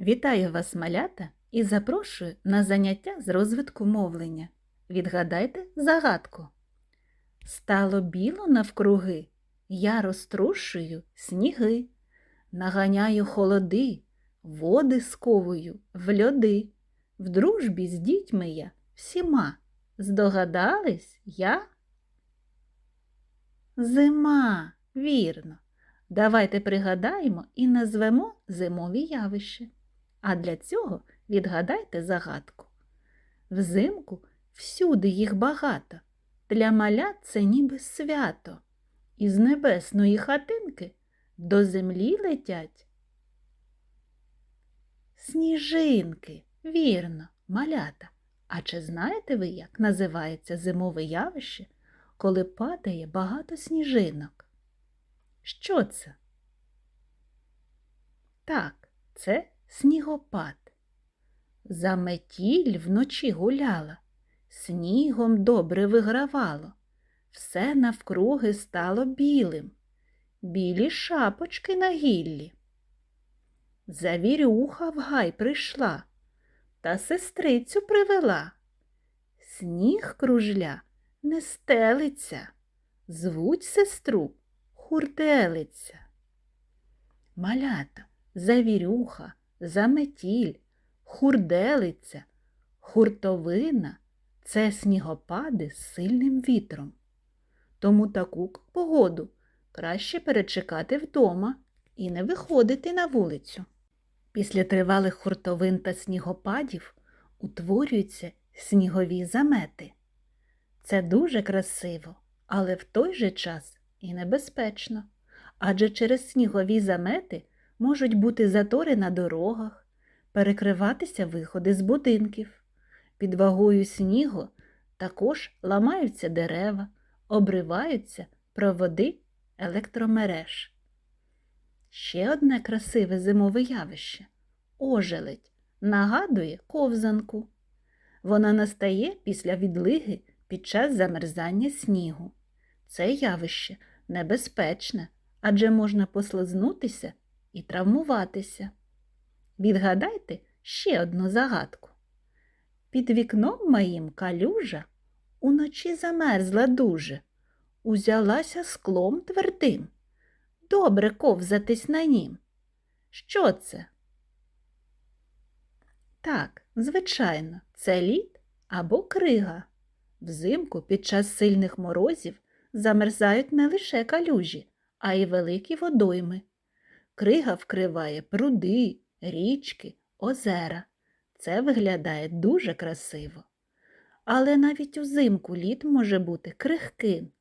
Вітаю вас, малята, і запрошую на заняття з розвитку мовлення. Відгадайте загадку. Стало біло навкруги, я розтрушую сніги, наганяю холоди, води сковую в льоди. В дружбі з дітьми я всіма. Здогадались я? Зима, вірно. Давайте пригадаємо і назвемо зимові явища. А для цього відгадайте загадку. Взимку всюди їх багато, для малят це ніби свято. Із небесної хатинки до землі летять. Сніжинки, вірно, малята. А чи знаєте ви, як називається зимове явище, коли падає багато сніжинок? Що це? Так, це снігопад. Заметіль вночі гуляла, снігом добре вигравало, все навкруги стало білим, білі шапочки на гіллі. Завірюха в гай прийшла та сестрицю привела. Сніг кружля не стелиться, звуть сестру хурделиця. Малята, завірюха, заметіль, хурделиця, хуртовина це снігопади з сильним вітром. Тому таку погоду краще перечекати вдома і не виходити на вулицю. Після тривалих хуртовин та снігопадів утворюються снігові замети. Це дуже красиво, але в той же час і небезпечно, адже через снігові замети можуть бути затори на дорогах, перекриватися виходи з будинків. Під вагою снігу також ламаються дерева, обриваються проводи електромереж. Ще одне красиве зимове явище ожеледь нагадує ковзанку. Вона настає після відлиги під час замерзання снігу. Це явище небезпечне, адже можна послизнутися і травмуватися. Відгадайте ще одну загадку. Під вікном моїм калюжа уночі замерзла дуже, узялася склом твердим. Добре ковзатись на нім. Що це? Так, звичайно, це лід або крига. Взимку під час сильних морозів замерзають не лише калюжі, а й великі водойми. Крига вкриває пруди, річки, озера. Це виглядає дуже красиво. Але навіть узимку лід може бути крихким,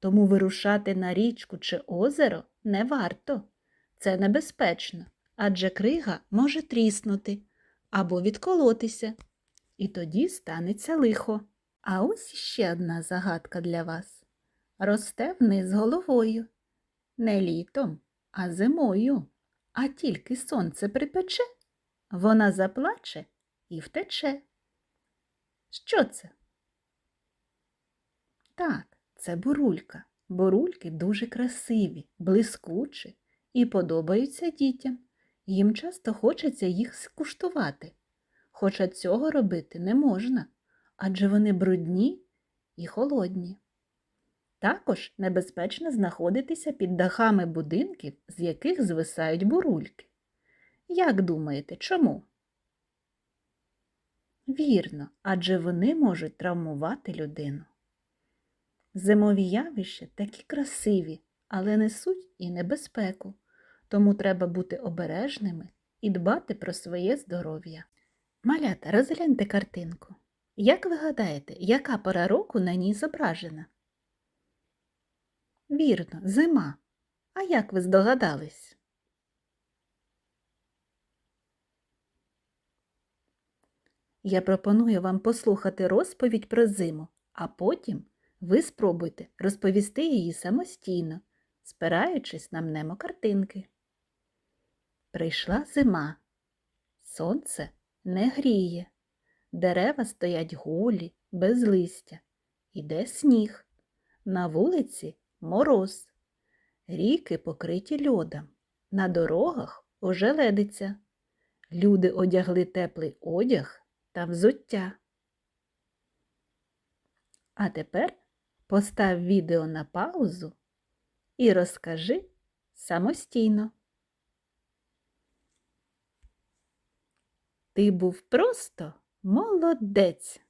тому вирушати на річку чи озеро не варто. Це небезпечно, адже крига може тріснути або відколотися, і тоді станеться лихо. А ось ще одна загадка для вас. Росте вниз головою. Не літом, а зимою. А тільки сонце припече, вона заплаче і втече. Що це? Так, це бурулька. Бурульки дуже красиві, блискучі і подобаються дітям. Їм часто хочеться їх скуштувати. Хоча цього робити не можна, адже вони брудні і холодні. Також небезпечно знаходитися під дахами будинків, з яких звисають бурульки. Як думаєте, чому? Вірно, адже вони можуть травмувати людину. Зимові явища такі красиві, але несуть і небезпеку, тому треба бути обережними і дбати про своє здоров'я. Малята, розгляньте картинку. Як ви гадаєте, яка пора року на ній зображена? Вірно, зима. А як ви здогадались? Я пропоную вам послухати розповідь про зиму, а потім ви спробуйте розповісти її самостійно, спираючись на мнемокартинки. Прийшла зима. Сонце не гріє, дерева стоять голі, без листя. Іде сніг. На вулиці мороз. Ріки покриті льодом. На дорогах ожеледиться. Люди одягли теплий одяг та взуття. А тепер постав відео на паузу і розкажи самостійно. Ти був просто молодець.